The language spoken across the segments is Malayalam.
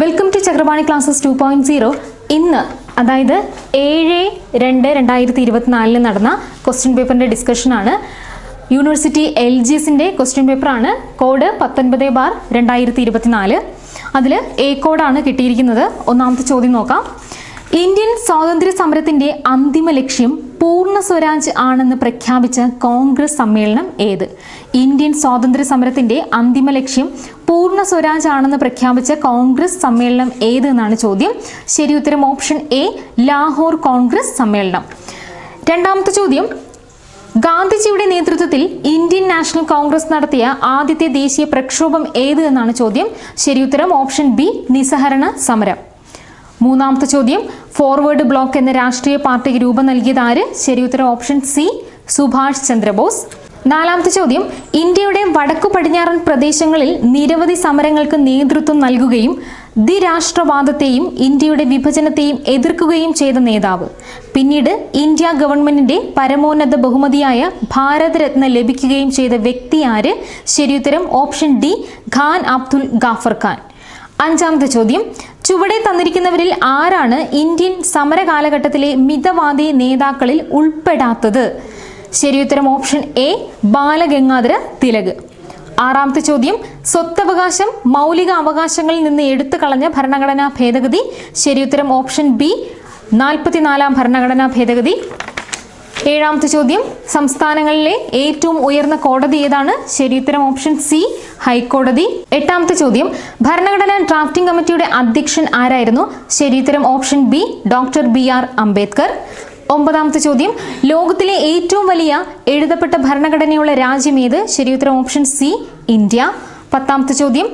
Welcome to Chakrapani classes two point zero ഇന്ന് അതായത് ഏഴ് രണ്ട് രണ്ടായിരത്തി ഇരുപത്തിനാലിന് നടന്ന ക്വസ്റ്റ്യൻ പേപ്പറിന്റെ ഡിസ്കഷനാണ് യൂണിവേഴ്സിറ്റി എൽ ജി എസിന്റെ ക്വസ്റ്റ്യൻ പേപ്പറാണ് കോഡ് പത്തൊൻപത് ബാർ രണ്ടായിരത്തി ഇരുപത്തിനാല് അതിൽ എ കോഡാണ് കിട്ടിയിരിക്കുന്നത്. ഒന്നാമത്തെ ചോദ്യം നോക്കാം. ഇന്ത്യൻ സ്വാതന്ത്ര്യ സമരത്തിന്റെ അന്തിമ ലക്ഷ്യം പൂർണ സ്വരാജ് ആണെന്ന് പ്രഖ്യാപിച്ച കോൺഗ്രസ് സമ്മേളനം ഏത്? ഇന്ത്യൻ സ്വാതന്ത്ര്യ സമരത്തിന്റെ അന്തിമ ലക്ഷ്യം പൂർണ സ്വരാജ് ആണെന്ന് പ്രഖ്യാപിച്ച കോൺഗ്രസ് സമ്മേളനം ഏത് എന്നാണ് ചോദ്യം? ശരി ഉത്തരം ഓപ്ഷൻ എ ലാഹോർ കോൺഗ്രസ് സമ്മേളനം. രണ്ടാമത്തെ ചോദ്യം ഗാന്ധിജിയുടെ നേതൃത്വത്തിൽ ഇന്ത്യൻ നാഷണൽ കോൺഗ്രസ് നടത്തിയ ആദ്യത്തെ ദേശീയ പ്രക്ഷോഭം ഏത് എന്നാണ് ചോദ്യം? ഉത്തരം ഓപ്ഷൻ ബി നിസ്സഹരണ സമരം. മൂന്നാമത്തെ ചോദ്യം ഫോർവേഡ് ബ്ലോക്ക് എന്ന രാഷ്ട്രീയ പാർട്ടിക്ക് രൂപം നൽകിയത് ആര്? ഉത്തരം ഓപ്ഷൻ സി സുഭാഷ് ചന്ദ്രബോസ്. നാലാമത്തെ ചോദ്യം ഇന്ത്യയുടെ വടക്കു പടിഞ്ഞാറൻ പ്രദേശങ്ങളിൽ നിരവധി സമരങ്ങൾക്ക് നേതൃത്വം നൽകുകയും ദ്വിരാഷ്ട്രവാദത്തെയും ഇന്ത്യയുടെ വിഭജനത്തെയും എതിർക്കുകയും ചെയ്ത നേതാവ്. പിന്നീട് ഇന്ത്യ ഗവൺമെന്റിന്റെ പരമോന്നത ബഹുമതിയായ ഭാരതരത്ന ലഭിക്കുകയും ചെയ്ത വ്യക്തി ആര്? ശരിയുത്തരം ഓപ്ഷൻ ഡി ഖാൻ അബ്ദുൽ ഗാഫർ ഖാൻ. അഞ്ചാമത്തെ ചോദ്യം ചുവടെ തന്നിരിക്കുന്നവരിൽ ആരാണ് ഇന്ത്യൻ സമരകാലഘട്ടത്തിലെ മിതവാദി നേതാക്കളിൽ ഉൾപ്പെടാത്തത്? ശരിയുത്തരം ഓപ്ഷൻ എ ബാലഗംഗാധര തിലക്. ആറാമത്തെ ചോദ്യം സ്വത്തവകാശം മൗലിക അവകാശങ്ങളിൽ നിന്ന് എടുത്തു കളഞ്ഞ ഭരണഘടനാ ഭേദഗതി. ശരിയുത്തരം ഓപ്ഷൻ ബി നാൽപ്പത്തിനാലാം ഭരണഘടനാ ഭേദഗതി. ഏഴാമത്തെ ചോദ്യം സംസ്ഥാനങ്ങളിലെ ഏറ്റവും ഉയർന്ന കോടതി ഏതാണ്? ശരിയുത്തരം ഓപ്ഷൻ സി ഹൈക്കോടതി. എട്ടാമത്തെ ചോദ്യം ഭരണഘടനാ ഡ്രാഫ്റ്റിംഗ് കമ്മിറ്റിയുടെ അധ്യക്ഷൻ ആരായിരുന്നു? ശരിയുത്തരം option B doctor B R Ambedkar. ഒമ്പതാമത്തെ ചോദ്യം. ലോകത്തിലെ ഏറ്റവും വലിയ എഴുതപ്പെട്ട ഭരണഘടനയുള്ള രാജ്യം ഏത്? ശരിയുത്തരം ഓപ്ഷൻ സി ഇന്ത്യ. പത്താമത്തെ ചോദ്യം.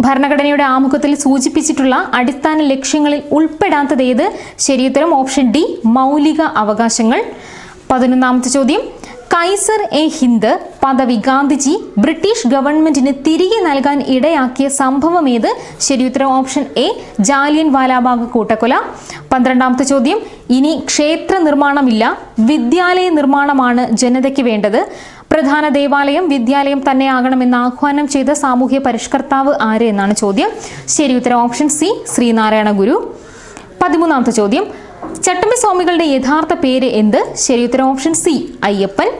ഭരണഘടനയുടെ ആമുഖത്തിൽ സൂചിപ്പിച്ചിട്ടുള്ള അടിസ്ഥാന ലക്ഷ്യങ്ങളിൽ ഉൾപ്പെടാത്തത് ഏത്? ശരിയുത്തരം ഓപ്ഷൻ ഡി മൗലിക അവകാശങ്ങൾ. പതിനൊന്നാമത്തെ ചോദ്യം. കൈസർ എ ഹിന്ദ് പദവി ഗാന്ധിജി ബ്രിട്ടീഷ് ഗവൺമെന്റിന് തിരികെ നൽകാൻ ഇടയാക്കിയ സംഭവം ഏത് ശരിയുത്തരം ഓപ്ഷൻ എ ജാലിയൻ വാലാബാഗ് കൂട്ടക്കൊല. പന്ത്രണ്ടാമത്തെ ചോദ്യം ഇനി ക്ഷേത്ര നിർമ്മാണമില്ല വിദ്യാലയ നിർമ്മാണമാണ് ജനതയ്ക്ക് വേണ്ടത്. പ്രധാന ദേവാലയം വിദ്യാലയം തന്നെയാകണമെന്ന് ആഹ്വാനം ചെയ്ത സാമൂഹ്യ പരിഷ്കർത്താവ് ആര് എന്നാണ് ചോദ്യം. ശരിയുത്തരം ഓപ്ഷൻ സി ശ്രീനാരായണ ഗുരു. പതിമൂന്നാമത്തെ ചോദ്യം ചട്ടമ്പി സ്വാമികളുടെ യഥാർത്ഥ പേര് എന്ത്? ശരിയുത്തരം ഓപ്ഷൻ സി അയ്യപ്പൻ.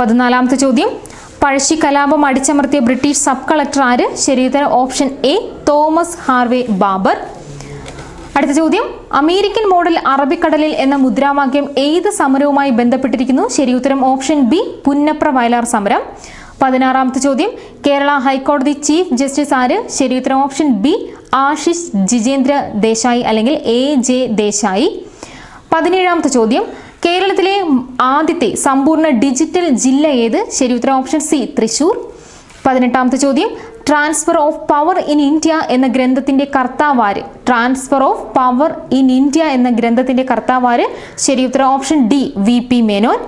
പതിനാലാമത്തെ ചോദ്യം. പഴശ്ശി കലാപം അടിച്ചമർത്തിയ ബ്രിട്ടീഷ് സബ് കളക്ടർ ആര്? ശരിയുത്തരം option A Thomas Harvey Baber. അടുത്ത ചോദ്യം. അമേരിക്കൻ മോഡൽ അറബിക്കടലിൽ എന്ന മുദ്രാവാക്യം ഏത് സമരവുമായി ബന്ധപ്പെട്ടിരിക്കുന്നു? ശരിയുത്തരം ഓപ്ഷൻ ബി പുന്നപ്ര വയലാർ സമരം. പതിനാറാമത്തെ ചോദ്യം. കേരള ഹൈക്കോടതി ചീഫ് ജസ്റ്റിസ് ആര്? ശരിയുത്തരം ഓപ്ഷൻ ബി ആശിഷ് ജിജേന്ദ്ര ദേശായി അല്ലെങ്കിൽ എ ജെ ദേശായി. പതിനേഴാമത്തെ ചോദ്യം. കേരളത്തിലെ ആദ്യത്തെ സമ്പൂർണ ഡിജിറ്റൽ ജില്ല ഏത്? ശരിയുത്തരം ഓപ്ഷൻ സി തൃശൂർ. പതിനെട്ടാമത്തെ ചോദ്യം. Transfer of power in India എന്ന ഗ്രന്ഥത്തിന്റെ കർത്താവാര് transfer of power in India എന്ന ഗ്രന്ഥത്തിന്റെ കർത്താവാര് ശരിയുത്തരം option D V P Menon.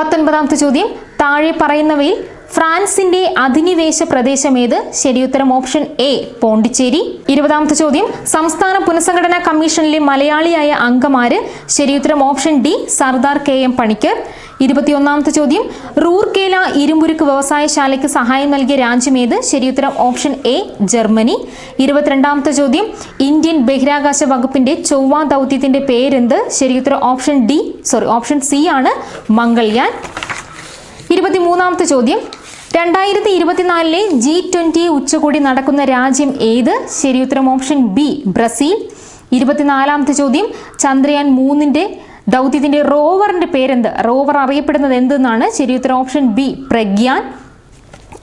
പത്തൊൻപതാമത്തെ ചോദ്യം. താഴെ പറയുന്നവയിൽ ഫ്രാൻസിന്റെ അധിനിവേശ പ്രദേശം ഏത്? ശരിയുത്തരം ഓപ്ഷൻ എ പോണ്ടിച്ചേരി. ഇരുപതാമത്തെ ചോദ്യം. സംസ്ഥാന പുനഃസംഘടനാ കമ്മീഷനിലെ മലയാളിയായ അംഗമാര്? ശരിയുത്തരം option D Sardar K M Panikkar. ഇരുപത്തിയൊന്നാമത്തെ ചോദ്യം. റൂർക്കേല ഇരുമ്പുരുക്ക് വ്യവസായശാലയ്ക്ക് സഹായം നൽകിയ രാജ്യം ഏത്? ശരിയുത്തരം ഓപ്ഷൻ എ ജർമ്മനി. ഇരുപത്തിരണ്ടാമത്തെ ചോദ്യം. ഇന്ത്യൻ ബഹിരാകാശ വകുപ്പിന്റെ ചൊവ്വ ദൗത്യത്തിന്റെ പേരെന്ത്? ശരിയുത്തരം option D sorry option C ആണ് മംഗൾയാൻ. ഇരുപത്തിമൂന്നാമത്തെ ചോദ്യം. രണ്ടായിരത്തി ഇരുപത്തിനാലിലെ ജി ട്വന്റി ഉച്ചകോടി നടക്കുന്ന രാജ്യം ഏത്? ശരിയുത്തരം ഓപ്ഷൻ ബി ബ്രസീൽ. ഇരുപത്തിനാലാമത്തെ ചോദ്യം ചന്ദ്രയാൻ മൂന്നിന്റെ ദൗത്യത്തിന്റെ റോവറിന്റെ പേരെന്ത്? റോവർ അറിയപ്പെടുന്നത് എന്തെന്നാണ്? ശരിയുത്തരം ഓപ്ഷൻ ബി പ്രഗ്യാൻ.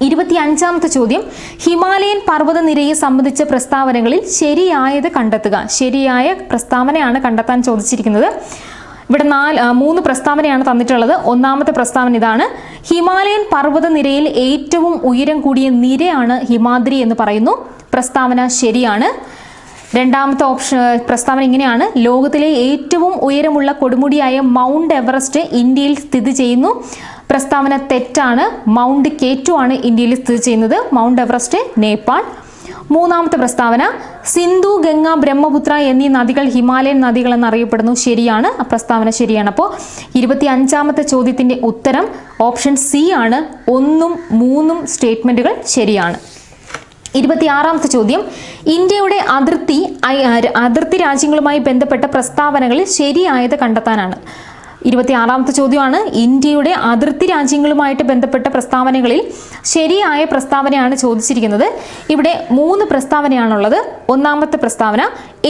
ഇരുപത്തി അഞ്ചാമത്തെ ചോദ്യം ഹിമാലയൻ പർവതനിരയെ സംബന്ധിച്ച പ്രസ്താവനകളിൽ ശരിയായത് കണ്ടെത്തുക. ശരിയായ പ്രസ്താവനയാണ് കണ്ടെത്താൻ ചോദിച്ചിരിക്കുന്നത്. ഇവിടെ നാല് മൂന്ന് പ്രസ്താവനയാണ് തന്നിട്ടുള്ളത്. ഒന്നാമത്തെ പ്രസ്താവന ഇതാണ്. ഹിമാലയൻ പർവതനിരയിൽ ഏറ്റവും ഉയരം കൂടിയ നിരയാണ് ഹിമാദ്രി എന്ന് പറയുന്നു. പ്രസ്താവന ശരിയാണ്. രണ്ടാമത്തെ ഓപ്ഷൻ പ്രസ്താവന ഇങ്ങനെയാണ്. ലോകത്തിലെ ഏറ്റവും ഉയരമുള്ള കൊടുമുടിയായ മൗണ്ട് എവറസ്റ്റ് ഇന്ത്യയിൽ സ്ഥിതി ചെയ്യുന്നു. പ്രസ്താവന തെറ്റാണ്. മൗണ്ട് കേറ്റു ആണ് ഇന്ത്യയിൽ സ്ഥിതി ചെയ്യുന്നത്. Mount Everest Nepal. മൂന്നാമത്തെ പ്രസ്താവന സിന്ധു ഗംഗ ബ്രഹ്മപുത്ര എന്നീ നദികൾ ഹിമാലയൻ നദികൾ എന്നറിയപ്പെടുന്നു ശരിയാണ്. ആ പ്രസ്താവന ശരിയാണ്. അപ്പോൾ ഇരുപത്തി അഞ്ചാമത്തെ ചോദ്യത്തിന്റെ ഉത്തരം ഓപ്ഷൻ സി ആണ്. ഒന്നും മൂന്നും സ്റ്റേറ്റ്മെന്റുകൾ ശരിയാണ്. ഇരുപത്തിയാറാമത്തെ ചോദ്യം ഇന്ത്യയുടെ അതിർത്തി അതിർത്തി രാജ്യങ്ങളുമായി ബന്ധപ്പെട്ട പ്രസ്താവനകളിൽ ശരിയായത് കണ്ടെത്താനാണ്. ഇരുപത്തിയാറാമത്തെ ചോദ്യമാണ്. ഇന്ത്യയുടെ അതിർത്തി രാജ്യങ്ങളുമായിട്ട് ബന്ധപ്പെട്ട പ്രസ്താവനകളിൽ ശരിയായ പ്രസ്താവനയാണ് ചോദിച്ചിരിക്കുന്നത്. ഇവിടെ മൂന്ന് പ്രസ്താവനയാണുള്ളത്. ഒന്നാമത്തെ പ്രസ്താവന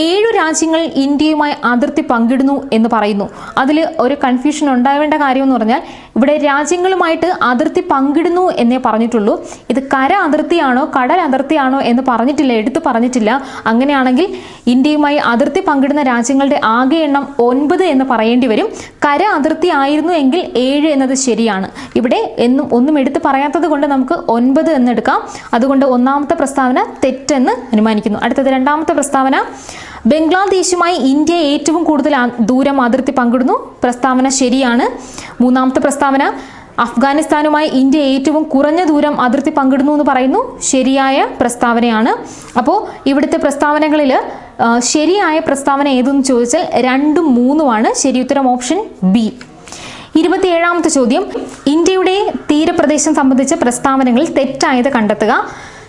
ഏഴു രാജ്യങ്ങൾ ഇന്ത്യയുമായി അതിർത്തി പങ്കിടുന്നു എന്ന് പറയുന്നു. അതിൽ ഒരു കൺഫ്യൂഷൻ ഉണ്ടാവേണ്ട കാര്യം എന്ന് പറഞ്ഞാൽ ഇവിടെ രാജ്യങ്ങളുമായിട്ട് അതിർത്തി പങ്കിടുന്നു എന്നേ പറഞ്ഞിട്ടുള്ളൂ. ഇത് കര അതിർത്തിയാണോ കടൽ അതിർത്തിയാണോ എന്ന് പറഞ്ഞിട്ടില്ല എടുത്തു പറഞ്ഞിട്ടില്ല. അങ്ങനെയാണെങ്കിൽ ഇന്ത്യയുമായി അതിർത്തി പങ്കിടുന്ന രാജ്യങ്ങളുടെ ആകെ എണ്ണം ഒൻപത് എന്ന് പറയേണ്ടി വരും. കര അതിർത്തി ആയിരുന്നു എങ്കിൽ ഏഴ് എന്നത് ശരിയാണ്. ഇവിടെ എന്നും ഒന്നും എടുത്തു പറയാത്തത് കൊണ്ട് നമുക്ക് ഒൻപത് എന്നെടുക്കാം അതുകൊണ്ട് ഒന്നാമത്തെ പ്രസ്താവന തെറ്റെന്ന് അനുമാനിക്കുന്നു. അടുത്തത് രണ്ടാമത്തെ പ്രസ്താവന ബംഗ്ലാദേശുമായി ഇന്ത്യ ഏറ്റവും കൂടുതൽ ദൂരം അതിർത്തി പങ്കിടുന്നു. പ്രസ്താവന ശരിയാണ്. മൂന്നാമത്തെ പ്രസ്താവന അഫ്ഗാനിസ്ഥാനുമായി ഇന്ത്യ ഏറ്റവും കുറഞ്ഞ ദൂരം അതിർത്തി പങ്കിടുന്നു എന്ന് പറയുന്നു. ശരിയായ പ്രസ്താവനയാണ്. അപ്പോൾ ഇവിടുത്തെ പ്രസ്താവനകളിൽ ശരിയായ പ്രസ്താവന ഏതെന്ന് ചോദിച്ചാൽ രണ്ടും മൂന്നുമാണ്. ശരിയുത്തരം ഓപ്ഷൻ ബി. ഇരുപത്തിയേഴാമത്തെ ചോദ്യം. ഇന്ത്യയുടെ തീരപ്രദേശം സംബന്ധിച്ച പ്രസ്താവനകളിൽ തെറ്റായത് കണ്ടെത്തുക.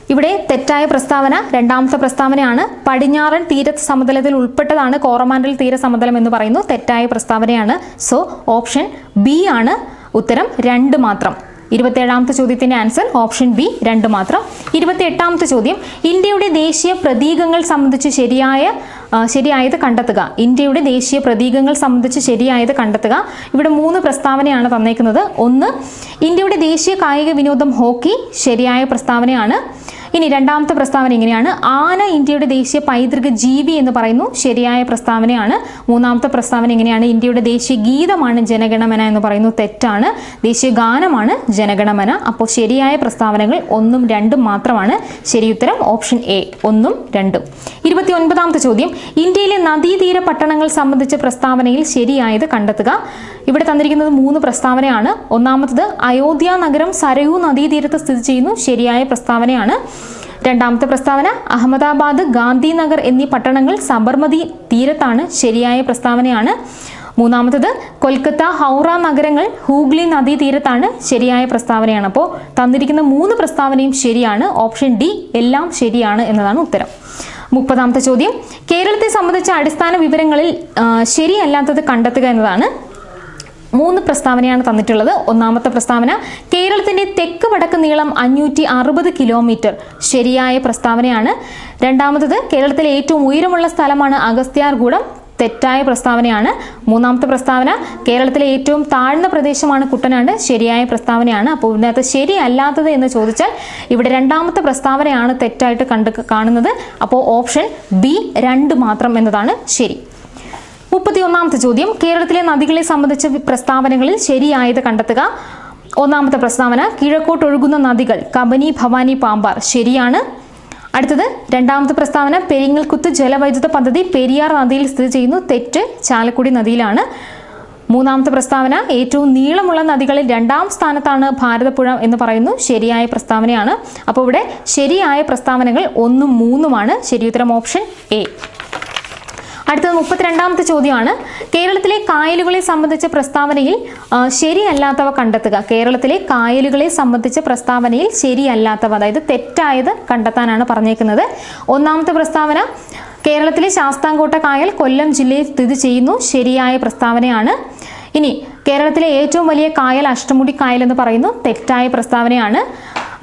ഇവിടെ തെറ്റായ പ്രസ്താവന രണ്ടാമത്തെ പ്രസ്താവനയാണ്. പടിഞ്ഞാറൻ തീര സമതലത്തിൽ ഉൾപ്പെട്ടതാണ് കോറമാൻഡൽ തീര സമതലം എന്ന് പറയുന്നു. തെറ്റായ പ്രസ്താവനയാണ്. സോ ഓപ്ഷൻ ബി ആണ് ഉത്തരം രണ്ട് മാത്രം. ഇരുപത്തേഴാമത്തെ ചോദ്യത്തിന്റെ ആൻസർ ഓപ്ഷൻ ബി രണ്ട് മാത്രം. ഇരുപത്തി എട്ടാമത്തെ ചോദ്യം ഇന്ത്യയുടെ ദേശീയ പ്രതീകങ്ങൾ സംബന്ധിച്ച് ശരിയായ ശരിയായത് കണ്ടെത്തുക. ഇന്ത്യയുടെ ദേശീയ പ്രതീകങ്ങൾ സംബന്ധിച്ച് ശരിയായത് കണ്ടെത്തുക. ഇവിടെ മൂന്ന് പ്രസ്താവനയാണ് തന്നേക്കുന്നത്. ഒന്ന് ഇന്ത്യയുടെ ദേശീയ കായിക വിനോദം ഹോക്കി ശരിയായ പ്രസ്താവനയാണ്. ഇനി രണ്ടാമത്തെ പ്രസ്താവന ഇങ്ങനെയാണ്. ആന ഇന്ത്യയുടെ ദേശീയ പൈതൃക ജീവി എന്ന് പറയുന്നു. ശരിയായ പ്രസ്താവനയാണ്. മൂന്നാമത്തെ പ്രസ്താവന ഇങ്ങനെയാണ്. ഇന്ത്യയുടെ ദേശീയ ഗീതമാണ് ജനഗണമന എന്ന് പറയുന്നു. തെറ്റാണ്. ദേശീയ ഗാനമാണ് ജനഗണമന. അപ്പോൾ ശരിയായ പ്രസ്താവനകൾ ഒന്നും രണ്ടും മാത്രമാണ്. ശരിയുത്തരം ഓപ്ഷൻ എ. ഒന്നും രണ്ടും. ഇരുപത്തി ഒൻപതാമത്തെ ചോദ്യം. ഇന്ത്യയിലെ നദീതീര പട്ടണങ്ങൾ സംബന്ധിച്ച പ്രസ്താവനയിൽ ശരിയായത് കണ്ടെത്തുക. ഇവിടെ തന്നിരിക്കുന്നത് മൂന്ന് പ്രസ്താവനയാണ്. ഒന്നാമത്തത് അയോധ്യ നഗരം സരയൂ നദീതീരത്ത് സ്ഥിതി ചെയ്യുന്നു. ശരിയായ പ്രസ്താവനയാണ്. രണ്ടാമത്തെ പ്രസ്താവന അഹമ്മദാബാദ് ഗാന്ധിനഗർ എന്നീ പട്ടണങ്ങൾ സബർമതി തീരത്താണ് ശരിയായ പ്രസ്താവനയാണ്. മൂന്നാമത്തത് കൊൽക്കത്ത ഹൗറ നഗരങ്ങൾ ഹൂഗ്ലി നദീതീരത്താണ് ശരിയായ പ്രസ്താവനയാണ്. അപ്പോൾ തന്നിരിക്കുന്ന മൂന്ന് പ്രസ്താവനയും ശരിയാണ്. ഓപ്ഷൻ ഡി എല്ലാം ശരിയാണ് എന്നതാണ് ഉത്തരം. മുപ്പതാമത്തെ ചോദ്യം കേരളത്തെ സംബന്ധിച്ച അടിസ്ഥാന വിവരങ്ങളിൽ ശരിയല്ലാത്തത് കണ്ടെത്തുക എന്നതാണ്. മൂന്ന് പ്രസ്താവനയാണ് തന്നിട്ടുള്ളത്. ഒന്നാമത്തെ പ്രസ്താവന കേരളത്തിന്റെ തെക്ക് വടക്ക് നീളം അഞ്ഞൂറ്റി അറുപത് കിലോമീറ്റർ. ശരിയായ പ്രസ്താവനയാണ്. രണ്ടാമത്തത് കേരളത്തിലെ ഏറ്റവും ഉയരമുള്ള സ്ഥലമാണ് അഗസ്ത്യാർകൂടം തെറ്റായ പ്രസ്താവനയാണ്. മൂന്നാമത്തെ പ്രസ്താവന കേരളത്തിലെ ഏറ്റവും താഴ്ന്ന പ്രദേശമാണ് കുട്ടനാട്. ശരിയായ പ്രസ്താവനയാണ്. അപ്പോൾ ഇതിനകത്ത് ശരിയല്ലാത്തത് എന്ന് ചോദിച്ചാൽ ഇവിടെ രണ്ടാമത്തെ പ്രസ്താവനയാണ് തെറ്റായിട്ട് കണ്ട് കാണുന്നത്. അപ്പോൾ ഓപ്ഷൻ ബി രണ്ട് മാത്രം എന്നതാണ്. ശരി. മുപ്പത്തിയൊന്നാമത്തെ ചോദ്യം. കേരളത്തിലെ നദികളെ സംബന്ധിച്ച പ്രസ്താവനകളിൽ ശരിയായത് കണ്ടെത്തുക. ഒന്നാമത്തെ പ്രസ്താവന കിഴക്കോട്ട് ഒഴുകുന്ന നദികൾ കബനി ഭവാനി പാമ്പാർ ശരിയാണ്. അടുത്തത് രണ്ടാമത്തെ പ്രസ്താവന പെരിങ്ങൽകുത്ത് ജലവൈദ്യുത പദ്ധതി പെരിയാർ നദിയിൽ സ്ഥിതി ചെയ്യുന്നു. തെറ്റ് ചാലക്കുടി നദിയിലാണ്. മൂന്നാമത്തെ പ്രസ്താവന ഏറ്റവും നീളമുള്ള നദികളിൽ രണ്ടാം സ്ഥാനത്താണ് ഭാരതപ്പുഴ എന്ന് പറയുന്നു. ശരിയായ പ്രസ്താവനയാണ്. അപ്പോൾ ഇവിടെ ശരിയായ പ്രസ്താവനകൾ ഒന്നും മൂന്നുമാണ്. ശരിയുത്തരം ഓപ്ഷൻ എ. അടുത്തത് മുപ്പത്തിരണ്ടാമത്തെ ചോദ്യമാണ്. കേരളത്തിലെ കായലുകളെ സംബന്ധിച്ച പ്രസ്താവനയിൽ ശരിയല്ലാത്തവ കണ്ടെത്തുക. കേരളത്തിലെ കായലുകളെ സംബന്ധിച്ച പ്രസ്താവനയിൽ ശരിയല്ലാത്തവ അതായത് തെറ്റായത് കണ്ടെത്താനാണ് പറഞ്ഞേക്കുന്നത്. ഒന്നാമത്തെ പ്രസ്താവന കേരളത്തിലെ ശാസ്താംകോട്ട കായൽ കൊല്ലം ജില്ലയിൽ സ്ഥിതി ചെയ്യുന്നു. ശരിയായ പ്രസ്താവനയാണ്. ഇനി കേരളത്തിലെ ഏറ്റവും വലിയ കായൽ അഷ്ടമുടി കായൽ എന്ന് പറയുന്നു. തെറ്റായ പ്രസ്താവനയാണ്.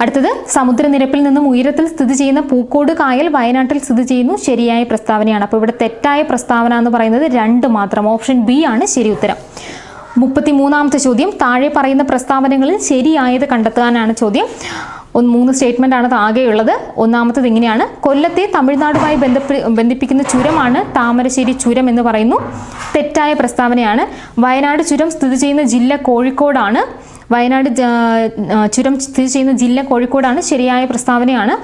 അടുത്തത് സമുദ്രനിരപ്പിൽ നിന്നും ഉയരത്തിൽ സ്ഥിതി ചെയ്യുന്ന പൂക്കോട് കായൽ വയനാട്ടിൽ സ്ഥിതി ചെയ്യുന്നു. ശരിയായ പ്രസ്താവനയാണ്. അപ്പോൾ ഇവിടെ തെറ്റായ പ്രസ്താവന എന്ന് പറയുന്നത് രണ്ട് മാത്രം. ഓപ്ഷൻ ബി ആണ് ശരി ഉത്തരം. മുപ്പത്തി മൂന്നാമത്തെ ചോദ്യം താഴെ പറയുന്ന പ്രസ്താവനകളിൽ ശരിയായത് കണ്ടെത്താനാണ് ചോദ്യം. ഒന്ന് മൂന്ന് സ്റ്റേറ്റ്മെന്റ് ആണ് ആകെയുള്ളത്. ഒന്നാമത്തത് ഇങ്ങനെയാണ്. കൊല്ലത്തെ തമിഴ്നാടുമായി ബന്ധപ്പെ ബന്ധിപ്പിക്കുന്ന ചുരമാണ് താമരശ്ശേരി ചുരം എന്ന് പറയുന്നു. തെറ്റായ പ്രസ്താവനയാണ്. വയനാട് ചുരം സ്ഥിതി ചെയ്യുന്ന ജില്ല കോഴിക്കോടാണ്. വയനാട് ചുരം സ്ഥിതി ചെയ്യുന്ന ജില്ല കോഴിക്കോടാണ് ശരിയായ പ്രസ്താവനയാണ്.